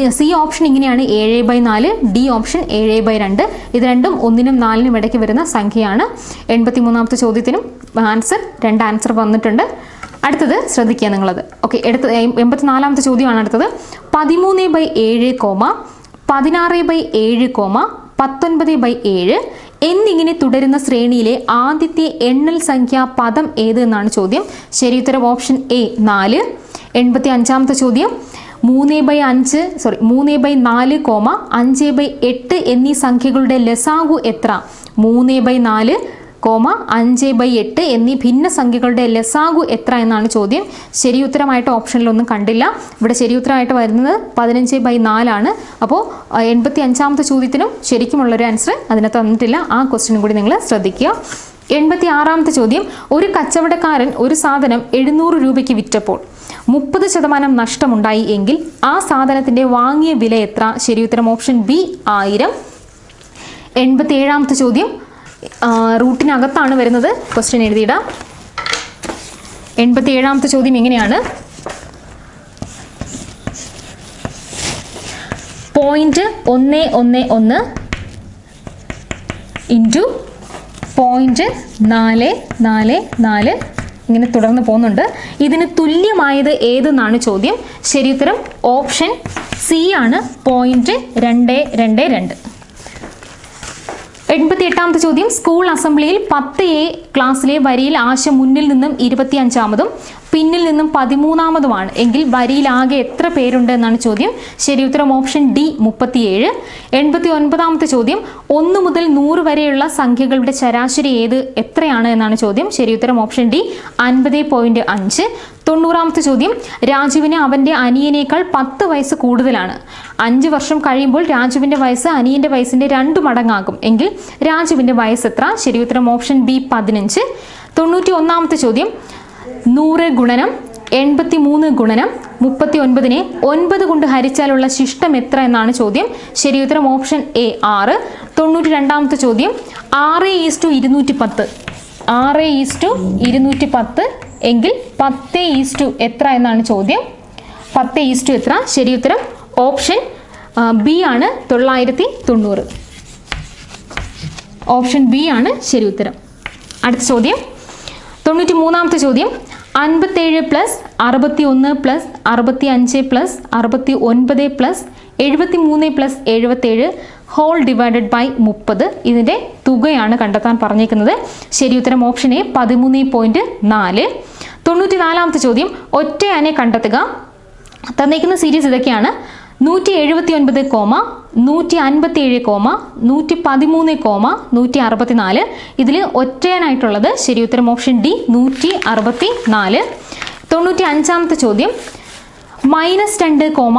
സി ഓപ്ഷൻ ഇങ്ങനെയാണ് ഏഴ് ബൈ നാല് ഡി ഓപ്ഷൻ ഏഴ് ബൈ രണ്ട്. ഇത് രണ്ടും ഒന്നിനും നാലിനും ഇടയ്ക്ക് വരുന്ന സംഖ്യയാണ്. എൺപത്തി മൂന്നാമത്തെ ചോദ്യത്തിനും ആൻസർ രണ്ട് ആൻസർ വന്നിട്ടുണ്ട്. അടുത്തത് ശ്രദ്ധിക്കുക നിങ്ങളത്. ഓക്കെ എടുത്ത നാലാമത്തെ ചോദ്യമാണ് അടുത്തത്. പതിമൂന്ന് ബൈ ഏഴ് കോമ പതിനാറ് ബൈ ഏഴ് കോമ പത്തൊൻപത് ബൈ ഏഴ് എന്നിങ്ങനെ തുടരുന്ന ശ്രേണിയിലെ ആദ്യത്തെ എണ്ണൽ സംഖ്യ പദം ഏത് എന്നാണ് ചോദ്യം. ശരിയുത്തരം ഓപ്ഷൻ എ നാല്. എൺപത്തി അഞ്ചാമത്തെ ചോദ്യം മൂന്ന് ബൈ അഞ്ച് സോറി മൂന്ന് ബൈ നാല് കോമ അഞ്ച് ബൈ എട്ട് എന്നീ സംഖ്യകളുടെ ലസാഗു എത്ര? മൂന്ന് ബൈ നാല് കോമ അഞ്ച് ബൈ എട്ട് എന്നീ ഭിന്ന സംഖ്യകളുടെ ലസാഗു എത്ര എന്നാണ് ചോദ്യം. ശരിയുത്തരമായിട്ട് ഓപ്ഷനിലൊന്നും കണ്ടില്ല. ഇവിടെ ശരിയുത്തരമായിട്ട് വരുന്നത് പതിനഞ്ച് ബൈ നാലാണ്. അപ്പോൾ എൺപത്തി അഞ്ചാമത്തെ ചോദ്യത്തിനും ശരിക്കുമുള്ളൊരു ആൻസർ അതിനെ തന്നിട്ടില്ല. ആ ക്വസ്റ്റിനും കൂടി നിങ്ങൾ ശ്രദ്ധിക്കുക. എൺപത്തി ആറാമത്തെ ചോദ്യം. ഒരു കച്ചവടക്കാരൻ ഒരു സാധനം എഴുന്നൂറ് രൂപയ്ക്ക് വിറ്റപ്പോൾ മുപ്പത് ശതമാനം നഷ്ടമുണ്ടായി എങ്കിൽ ആ സാധനത്തിന്റെ വാങ്ങിയ വില എത്ര? ശരിയുത്തരം ഓപ്ഷൻ ബി ആയിരം. എൺപത്തി ഏഴാമത്തെ ചോദ്യം. റൂട്ടിനകത്താണ് വരുന്നത്. ക്വസ്റ്റ്യൻ എഴുതിയിടാം. എൺപത്തി ഏഴാമത്തെ ചോദ്യം എങ്ങനെയാണ് പോയിന്റ് ഒന്ന് ഒന്ന് ഒന്ന് ഇന്റു പോയിന്റ് നാല് നാല് നാല് ഇങ്ങനെ തുടർന്ന് പോകുന്നുണ്ട്. ഇതിന് തുല്യമായത് ഏതെന്നാണ് ചോദ്യം? ശരിയുത്തരം ഓപ്ഷൻ സി ആണ്. പോയിന്റ് രണ്ട് രണ്ട് രണ്ട്. എൺപത്തി എട്ടാമത്തെ ചോദ്യം. സ്കൂൾ അസംബ്ലിയിൽ പത്ത് എ ക്ലാസ്സിലെ വരിയിൽ ആശ മുന്നിൽ നിന്നും ഇരുപത്തി അഞ്ചാമതും പിന്നിൽ നിന്നും പതിമൂന്നാമതുമാണ്. എങ്കിൽ വരിയിൽ ആകെ എത്ര പേരുണ്ട് എന്നാണ് ചോദ്യം. ശരി ഉത്തരം ഓപ്ഷൻ ഡി മുപ്പത്തിയേഴ്. എൺപത്തി ഒൻപതാമത്തെ ചോദ്യം ഒന്ന് മുതൽ നൂറ് വരെയുള്ള സംഖ്യകളുടെ ശരാശരി ഏത് എത്രയാണ് എന്നാണ് ചോദ്യം. ശരി ഉത്തരം ഓപ്ഷൻ ഡി അൻപത് പോയിന്റ് അഞ്ച്. തൊണ്ണൂറാമത്തെ ചോദ്യം രാജുവിന് അവന്റെ അനിയനേക്കാൾ പത്ത് വയസ്സ് കൂടുതലാണ്. അഞ്ച് വർഷം കഴിയുമ്പോൾ രാജുവിന്റെ വയസ്സ് അനിയന്റെ വയസ്സിന്റെ രണ്ട് മടങ്ങാകും. എങ്കിൽ രാജുവിന്റെ വയസ്സ് എത്ര? ശരി ഉത്തരം ഓപ്ഷൻ ബി പതിനഞ്ച്. തൊണ്ണൂറ്റി ഒന്നാമത്തെ ചോദ്യം നൂറ് ഗുണനം എൺപത്തി മൂന്ന് ഗുണനം മുപ്പത്തി ഒൻപതിനെ ഒൻപത് കൊണ്ട് ഹരിച്ചാലുള്ള ശിഷ്ടം എത്ര എന്നാണ് ചോദ്യം. ശരി ഉത്തരം ഓപ്ഷൻ എ ആറ്. തൊണ്ണൂറ്റി രണ്ടാമത്തെ ചോദ്യം ആറ് ഈസ് ടു ഇരുന്നൂറ്റി പത്ത് ആറ് ഈസ് ടു ഇരുന്നൂറ്റി പത്ത് എങ്കിൽ പത്ത് ഈസ് ടു എത്ര എന്നാണ് ചോദ്യം. പത്ത് ഈസ് ടു എത്ര? ശരി ഉത്തരം ഓപ്ഷൻ ബി ആണ് തൊള്ളായിരത്തി തൊണ്ണൂറ് ഓപ്ഷൻ ബി ആണ് ശരി ഉത്തരം. അടുത്ത ചോദ്യം തൊണ്ണൂറ്റി മൂന്നാമത്തെ ചോദ്യം അൻപത്തേഴ് പ്ലസ് അറുപത്തി ഒന്ന് പ്ലസ് അറുപത്തി അഞ്ച് പ്ലസ് അറുപത്തി ഒൻപത് പ്ലസ് എഴുപത്തി മൂന്ന് പ്ലസ് എഴുപത്തേഴ് ഹോൾ ഡിവൈഡഡ് ബൈ മുപ്പത് ഇതിന്റെ തുകയാണ് കണ്ടെത്താൻ പറഞ്ഞേക്കുന്നത്. ശരി ഉത്തരം ഓപ്ഷൻ എ പതിമൂന്ന് പോയിന്റ് നാല്. തൊണ്ണൂറ്റി നാലാമത്തെ ചോദ്യം ഒറ്റയാനെ കണ്ടെത്തുക. തന്നേക്കുന്ന സീരീസ് ഇതൊക്കെയാണ്. നൂറ്റി എഴുപത്തി ഒൻപത് കോമ നൂറ്റി അൻപത്തി ഏഴ് കോമ നൂറ്റി പതിമൂന്ന് കോമ നൂറ്റി അറുപത്തി നാല് ഇതിൽ ഒറ്റയനായിട്ടുള്ളത് ശരി ഉത്തരം ഓപ്ഷൻ ഡി നൂറ്റി അറുപത്തി നാല് തൊണ്ണൂറ്റി അഞ്ചാമത്തെ ചോദ്യം. മൈനസ് രണ്ട് കോമ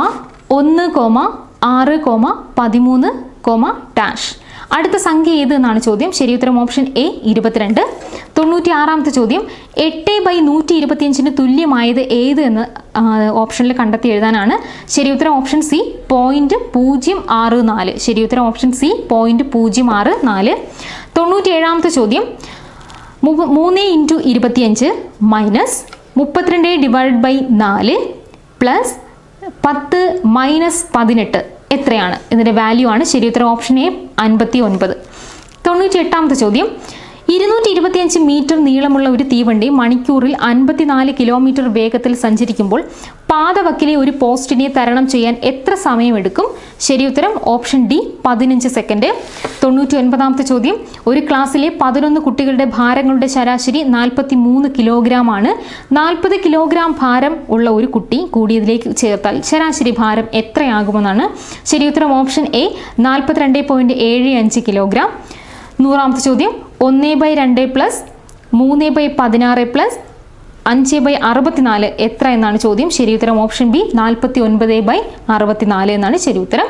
ഒന്ന് കോമ ആറ് കോമ പതിമൂന്ന് കോമ ഡാഷ്. അടുത്ത സംഖ്യ ഏത് എന്നാണ് ചോദ്യം. ശരി ഉത്തരം ഓപ്ഷൻ എ ഇരുപത്തിരണ്ട്. തൊണ്ണൂറ്റി ആറാമത്തെ ചോദ്യം എട്ട് ബൈ നൂറ്റി ഇരുപത്തിയഞ്ചിന് തുല്യമായത് ഏത് എന്ന് ഓപ്ഷനിൽ കണ്ടെത്തി എഴുതാനാണ്. ശരി ഉത്തരം ഓപ്ഷൻ സി പോയിന്റ് പൂജ്യം ആറ് നാല്. ശരി ഉത്തരം ഓപ്ഷൻ സി പോയിന്റ് പൂജ്യം ആറ് നാല്. തൊണ്ണൂറ്റി ഏഴാമത്തെ ചോദ്യം മൂന്ന് ഇന്റു ഇരുപത്തിയഞ്ച് മൈനസ് മുപ്പത്തിരണ്ട് ഡിവൈഡ് ബൈ നാല് പ്ലസ് പത്ത് മൈനസ് പതിനെട്ട്. എത്രയാണ്? ഇതിന്റെ വാല്യൂ ആണ്. ശരി ഓപ്ഷൻ എ അൻപത്തി ഒൻപത് തൊണ്ണൂറ്റി എട്ടാമത്തെ ചോദ്യം. ഇരുന്നൂറ്റി ഇരുപത്തിയഞ്ച് മീറ്റർ നീളമുള്ള ഒരു തീവണ്ടി മണിക്കൂറിൽ അൻപത്തിനാല് കിലോമീറ്റർ വേഗത്തിൽ സഞ്ചരിക്കുമ്പോൾ പാതവക്കിലെ ഒരു പോസ്റ്റിനെ തരണം ചെയ്യാൻ എത്ര സമയമെടുക്കും? ശരി ഉത്തരം ഓപ്ഷൻ ഡി പതിനഞ്ച് സെക്കൻഡ്. തൊണ്ണൂറ്റി ഒൻപതാമത്തെ ചോദ്യം. ഒരു ക്ലാസ്സിലെ പതിനൊന്ന് കുട്ടികളുടെ ഭാരങ്ങളുടെ ശരാശരി നാൽപ്പത്തി മൂന്ന് കിലോഗ്രാം ആണ് നാൽപ്പത് കിലോഗ്രാം ഭാരം ഉള്ള ഒരു കുട്ടി കൂടിയതിലേക്ക് ചേർത്താൽ ശരാശരി ഭാരം എത്രയാകുമെന്നാണ്? ശരി ഉത്തരം ഓപ്ഷൻ എ നാൽപ്പത്തിരണ്ട് പോയിന്റ് ഏഴ് അഞ്ച് കിലോഗ്രാം. നൂറാമത്തെ ചോദ്യം. ഒന്ന് ബൈ രണ്ട് പ്ലസ് മൂന്ന് ബൈ പതിനാറ് പ്ലസ് അഞ്ച് ബൈ അറുപത്തിനാല് എത്ര എന്നാണ് ചോദ്യം? ശരി ഉത്തരം ഓപ്ഷൻ ബി നാൽപ്പത്തി ഒൻപത് ബൈ അറുപത്തിനാല് എന്നാണ് ശരി ഉത്തരം.